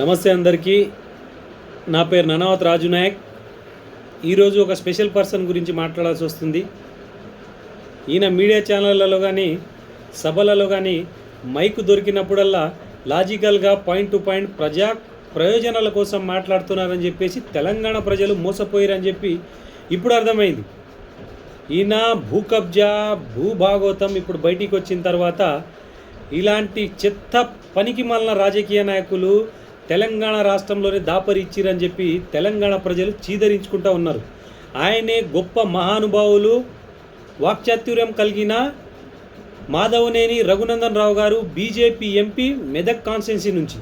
నమస్తే అందరికీ. నా పేరు ననావత్ రాజు నాయక్ ఈరోజు ఒక స్పెషల్ పర్సన్ గురించి మాట్లాడాల్సి వస్తుంది. ఈయన మీడియా ఛానళ్ళలో కానీ సభలలో కానీ మైక్ దొరికినప్పుడల్లా లాజికల్గా పాయింట్ టు పాయింట్ ప్రజా ప్రయోజనాల కోసం మాట్లాడుతున్నారని చెప్పేసి తెలంగాణ ప్రజలు మోసపోయారని చెప్పి ఇప్పుడు అర్థమైంది. ఈయన భూ కబ్జా భూభాగవతం ఇప్పుడు బయటికి వచ్చిన తర్వాత ఇలాంటి చెత్త పనికి మళ్ళిన రాజకీయ నాయకులు తెలంగాణ రాష్ట్రంలోనే దాపరిచ్చిరని చెప్పి తెలంగాణ ప్రజలు చీదరించుకుంటూ ఉన్నారు. ఆయనే గొప్ప మహానుభావులు. వాక్చాతుర్యం కలిగిన Madhavaneni Raghunandan Rao garu BJP MP Medak constituency నుంచి.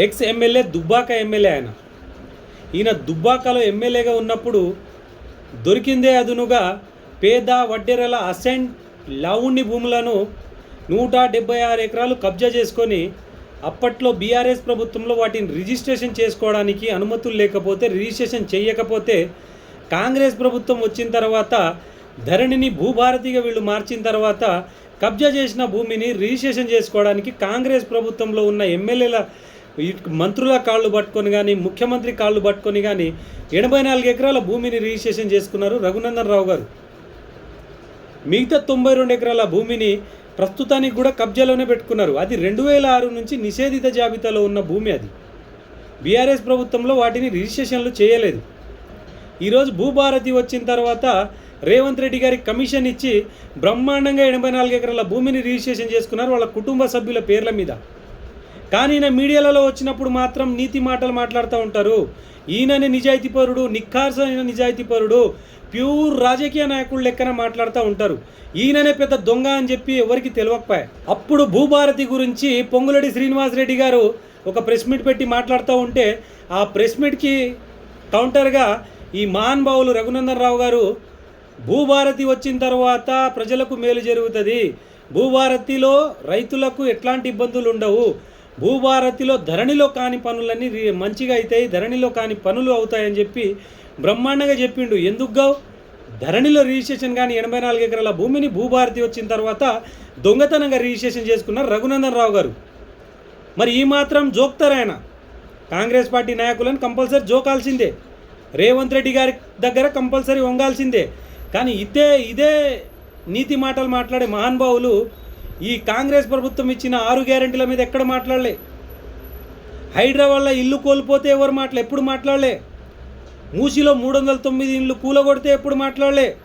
ఎక్స్ ఎమ్మెల్యే దుబ్బాక ఎమ్మెల్యే ఆయన. ఈయన దుబ్బాకలో ఎమ్మెల్యేగా ఉన్నప్పుడు దొరికిందే అదునుగా పేద వడ్డెరల అసెంట్ లావుణ్ణి భూములను నూట డెబ్బై ఆరు ఎకరాలు కబ్జా చేసుకొని అప్పట్లో బీఆర్ఎస్ ప్రభుత్వంలో వాటిని రిజిస్ట్రేషన్ చేసుకోవడానికి అనుమతులు లేకపోతే రిజిస్ట్రేషన్ చేయకపోతే కాంగ్రెస్ ప్రభుత్వం వచ్చిన తర్వాత ధరణిని భూభారతిగా వీళ్ళు మార్చిన తర్వాత కబ్జా చేసిన భూమిని రిజిస్ట్రేషన్ చేసుకోవడానికి కాంగ్రెస్ ప్రభుత్వంలో ఉన్న ఎమ్మెల్యేల మంత్రుల కాళ్ళు పట్టుకొని కానీ ముఖ్యమంత్రి కాళ్ళు పట్టుకొని కానీ ఎనభై నాలుగు ఎకరాల భూమిని రిజిస్ట్రేషన్ చేసుకున్నారు రఘునందన్ రావు గారు. మిగతా తొంభై రెండు ఎకరాల భూమిని ప్రస్తుతానికి కూడా కబ్జాలోనే పెట్టుకున్నారు. అది రెండు వేల ఆరు నుంచి నిషేధిత జాబితాలో ఉన్న భూమి అది. బీఆర్ఎస్ ప్రభుత్వంలో వాటిని రిజిస్ట్రేషన్లు చేయలేదు. ఈరోజు భూభారతి వచ్చిన తర్వాత రేవంత్ రెడ్డి గారికి కమిషన్ ఇచ్చి బ్రహ్మాండంగా ఎనభై నాలుగు ఎకరాల భూమిని రిజిస్ట్రేషన్ చేసుకున్నారు వాళ్ళ కుటుంబ సభ్యుల పేర్ల మీద. కానీ ఈయన మీడియాలలో వచ్చినప్పుడు మాత్రం నీతి మాటలు మాట్లాడుతూ ఉంటారు. ఈయననే నిజాయితీపరుడు నిఖార్సైన నిజాయితీపరుడు ప్యూర్ రాజకీయ నాయకుడు లెక్కన మాట్లాడుతూ ఉంటారు. ఈయననే పెద్ద దొంగ అని చెప్పి ఎవరికి తెలియకపోయా అప్పుడు భూభారతి గురించి పొంగులడి శ్రీనివాసరెడ్డి గారు ఒక ప్రెస్ మీట్ పెట్టి మాట్లాడుతూ ఉంటే ఆ ప్రెస్ మీట్కి కౌంటర్గా ఈ మహానుభావులు రఘునందన్ రావు గారు భూభారతి వచ్చిన తర్వాత ప్రజలకు మేలు జరుగుతుంది. భూభారతిలో రైతులకు ఎట్లాంటి ఇబ్బందులు ఉండవు. భూభారతిలో ధరణిలో కాని పనులన్నీ మంచిగా అవుతాయి ధరణిలో కాని పనులు అవుతాయని చెప్పి బ్రహ్మాండంగా చెప్పిండు. ఎందుకుగా ధరణిలో రిజిస్ట్రేషన్ కానీ ఎనభై నాలుగు ఎకరాల భూమిని భూభారతి వచ్చిన తర్వాత దొంగతనంగా రిజిస్ట్రేషన్ చేసుకున్నారు రఘునందన్ రావు గారు. మరి ఈ మాత్రం జోక్తారు ఆయన. కాంగ్రెస్ పార్టీ నాయకులను కంపల్సరీ జోకాల్సిందే. రేవంత్ రెడ్డి గారి దగ్గర కంపల్సరీ వంగాల్సిందే. కానీ ఇదే ఇదే నీతి మాటలు మాట్లాడే మహానుభావులు ఈ కాంగ్రెస్ ప్రభుత్వం ఇచ్చిన ఆరు గ్యారెంటీల మీద ఎక్కడ మాట్లాడలే? హైదరాబాద్లో ఇల్లు కోల్పోతే ఎవరు మాట్లా ఎప్పుడు మాట్లాడలే? మూసిలో మూడు వందల తొమ్మిది ఇళ్ళు కూలగొడితే ఎప్పుడు మాట్లాడలే?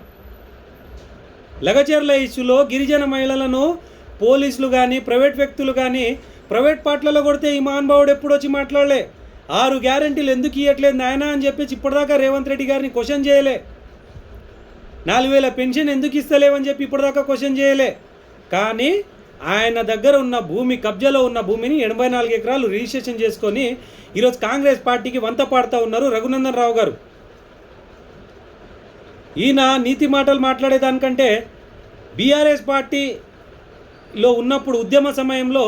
లగచర్ల ఇష్యూలో గిరిజన మహిళలను పోలీసులు కానీ ప్రైవేట్ వ్యక్తులు కానీ ప్రైవేట్ పార్టీలలో కొడితే ఈ మహానుభావుడు ఎప్పుడు వచ్చి మాట్లాడలే? ఆరు గ్యారెంటీలు ఎందుకు ఇవ్వట్లేదు నాయన అని చెప్పేసి ఇప్పటిదాకా రేవంత్ రెడ్డి గారిని క్వశ్చన్ చేయలే. నాలుగు వేల పెన్షన్ ఎందుకు ఇస్తలేవని చెప్పి ఇప్పటిదాకా క్వశ్చన్ చేయలే. కానీ ఆయన దగ్గర ఉన్న భూమి కబ్జాలో ఉన్న భూమిని ఎనభై నాలుగు ఎకరాలు రిజిస్ట్రేషన్ చేసుకొని ఈరోజు కాంగ్రెస్ పార్టీకి వంత పాడుతూ ఉన్నారు రఘునందన్ రావు గారు. ఈయన నీతి మాటలు మాట్లాడేదానికంటే బీఆర్ఎస్ పార్టీలో ఉన్నప్పుడు ఉద్యమ సమయంలో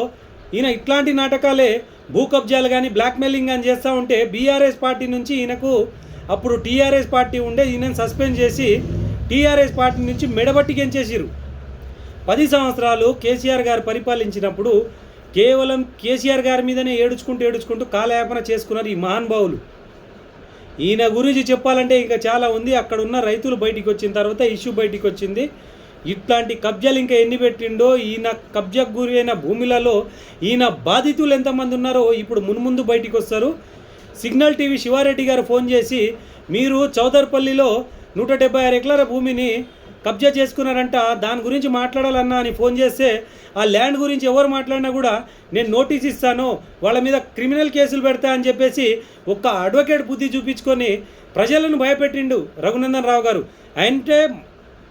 ఈయన ఇట్లాంటి నాటకాలే భూ కబ్జాలు కానీ బ్లాక్మెయిలింగ్ కానీ చేస్తూ ఉంటే బీఆర్ఎస్ పార్టీ నుంచి ఈయనకు అప్పుడు టీఆర్ఎస్ పార్టీ ఉండే ఈయనను సస్పెండ్ చేసి టీఆర్ఎస్ పార్టీ నుంచి మెడబట్టి గెంచేసిరు పది సంవత్సరాలు కేసీఆర్ గారు పరిపాలించినప్పుడు కేవలం కేసీఆర్ గారి మీదనే ఏడుచుకుంటూ ఏడుచుకుంటూ కాలయాపన చేసుకున్నారు ఈ మహానుభావులు ఈయన గురించి చెప్పాలంటే ఇంకా చాలా ఉంది. అక్కడ ఉన్న రైతులు బయటికి వచ్చిన తర్వాత ఇష్యూ బయటికి వచ్చింది. ఇట్లాంటి కబ్జాలు ఇంకా ఎన్ని పెట్టిండో ఈయన కబ్జాకు గురి అయిన భూములలో ఈయన బాధితులు ఎంతమంది ఉన్నారో ఇప్పుడు మున్ముందు బయటికి వస్తారు. సిగ్నల్ టీవీ శివారెడ్డి గారు ఫోన్ చేసి మీరు చౌదర్పల్లిలో నూట డెబ్బై ఆరు ఎకరాల భూమిని కబ్జా చేసుకున్నారంట దాని గురించి మాట్లాడాలన్నా అని ఫోన్ చేస్తే ఆ ల్యాండ్ గురించి ఎవరు మాట్లాడినా కూడా నేను నోటీస్ ఇస్తాను వాళ్ళ మీద క్రిమినల్ కేసులు పెడతా అని చెప్పేసి ఒక్క అడ్వకేట్ బుద్ధి చూపించుకొని ప్రజలను భయపెట్టిండు రఘునందన్ రావు గారు. అంటే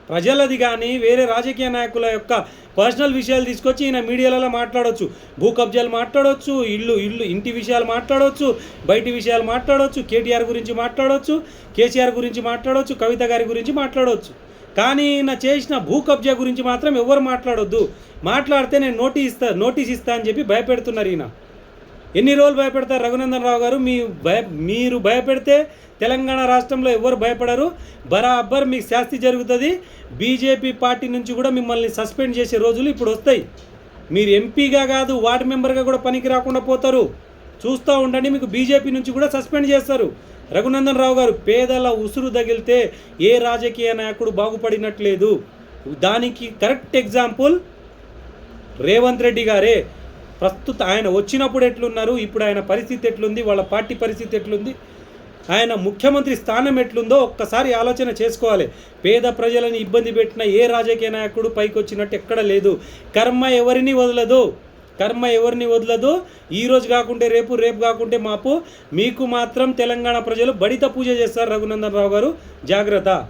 ప్రజలది కానీ వేరే రాజకీయ నాయకుల యొక్క పర్సనల్ విషయాలు తీసుకొచ్చి ఈయన మీడియాలలో మాట్లాడవచ్చు భూ కబ్జాలు మాట్లాడవచ్చు ఇల్లు ఇల్లు ఇంటి విషయాలు మాట్లాడవచ్చు బయటి విషయాలు మాట్లాడవచ్చు కేటీఆర్ గురించి మాట్లాడవచ్చు కేసీఆర్ గురించి మాట్లాడవచ్చు కవిత గారి గురించి మాట్లాడవచ్చు కానీ నా చేసిన భూ కబ్జా గురించి మాత్రం ఎవరు మాట్లాడొద్దు. మాట్లాడితే నేను నోటీస్ ఇస్తా నోటీస్ ఇస్తా అని చెప్పి భయపెడుతున్నారు ఈయన. ఎన్ని రోజులు భయపెడతారు రఘునందన్ రావు గారు? మీ భయ మీరు భయపెడితే తెలంగాణ రాష్ట్రంలో ఎవరు భయపడరు. బరాబర్ మీకు శాస్తి జరుగుతుంది. బీజేపీ పార్టీ నుంచి కూడా మిమ్మల్ని సస్పెండ్ చేసే రోజులు ఇప్పుడు వస్తాయి. మీరు ఎంపీగా కాదు వార్డు మెంబర్గా కూడా పనికి రాకుండా పోతారు. చూస్తూ ఉండండి మీకు బీజేపీ నుంచి కూడా సస్పెండ్ చేస్తారు. రఘునందన్ రావు గారు పేదల ఉసురు తగిలితే ఏ రాజకీయ నాయకుడు బాగుపడినట్లేదు. దానికి కరెక్ట్ ఎగ్జాంపుల్ రేవంత్ రెడ్డి గారే. ప్రస్తుత ఆయన వచ్చినప్పుడు ఎట్లున్నారు ఇప్పుడు ఆయన పరిస్థితి ఎట్లుంది వాళ్ళ పార్టీ పరిస్థితి ఎట్లుంది ఆయన ముఖ్యమంత్రి స్థానం ఎట్లుందో ఒక్కసారి ఆలోచన చేసుకోవాలి. పేద ప్రజలను ఇబ్బంది పెట్టిన ఏ రాజకీయ నాయకుడు పైకి వచ్చినట్టు ఎక్కడ లేదు. కర్మ ఎవరిని వదలదు. కర్మ ఎవరిని వదలదు? ఈ రోజు కాకుంటే రేపు రేపు కాకుంటే మాపు. మీకు మాత్రం తెలంగాణ ప్రజలు బడిత పూజ చేస్తారు రఘునందన్ రావు గారు. జాగ్రత్త.